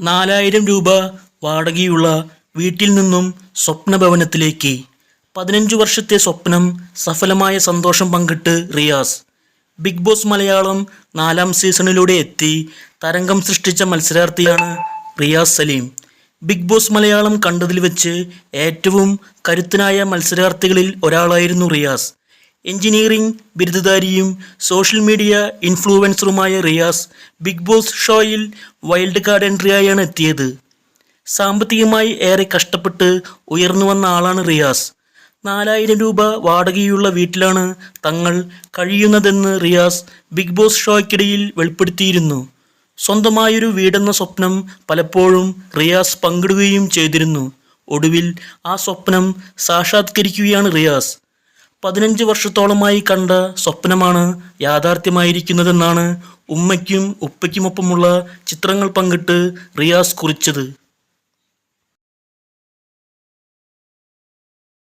നാലായിരം രൂപ വാടകയുള്ള വീട്ടിൽ നിന്നും സ്വപ്നഭവനത്തിലേക്ക്. പതിനഞ്ചു വർഷത്തെ സ്വപ്നം സഫലമായ സന്തോഷം പങ്കിട്ട് റിയാസ്. ബിഗ് ബോസ് മലയാളം നാലാം സീസണിലൂടെ എത്തി തരംഗം സൃഷ്ടിച്ച മത്സരാർത്ഥിയാണ് റിയാസ് സലീം. ബിഗ് ബോസ് മലയാളം കണ്ടതിൽ വെച്ച് ഏറ്റവും കരുത്തനായ മത്സരാർത്ഥികളിൽ ഒരാളായിരുന്നു റിയാസ്. എഞ്ചിനീയറിംഗ് ബിരുദധാരിയും സോഷ്യൽ മീഡിയ ഇൻഫ്ലുവൻസറുമായ റിയാസ് ബിഗ് ബോസ് ഷോയിൽ വൈൽഡ് കാർഡ് എൻട്രിയായാണ് എത്തിയത്. സാമ്പത്തികമായി ഏറെ കഷ്ടപ്പെട്ട് ഉയർന്നു വന്ന ആളാണ് റിയാസ്. നാലായിരം രൂപ വാടകയുള്ള വീട്ടിലാണ് തങ്ങൾ കഴിയുന്നതെന്ന് റിയാസ് ബിഗ് ബോസ് ഷോയ്ക്കിടയിൽ വെളിപ്പെടുത്തിയിരുന്നു. സ്വന്തമായൊരു വീടെന്ന സ്വപ്നം പലപ്പോഴും റിയാസ് പങ്കിടുകയും ചെയ്തിരുന്നു. ഒടുവിൽ ആ സ്വപ്നം സാക്ഷാത്കരിക്കുകയാണ് റിയാസ്. പതിനഞ്ച് വർഷത്തോളമായി കണ്ട സ്വപ്നമാണ് യാഥാർത്ഥ്യമായിരിക്കുന്നതെന്നാണ് ഉമ്മയ്ക്കും ഉപ്പയ്ക്കുമൊപ്പമുള്ള ചിത്രങ്ങൾ പങ്കിട്ട് റിയാസ് കുറിച്ചത്.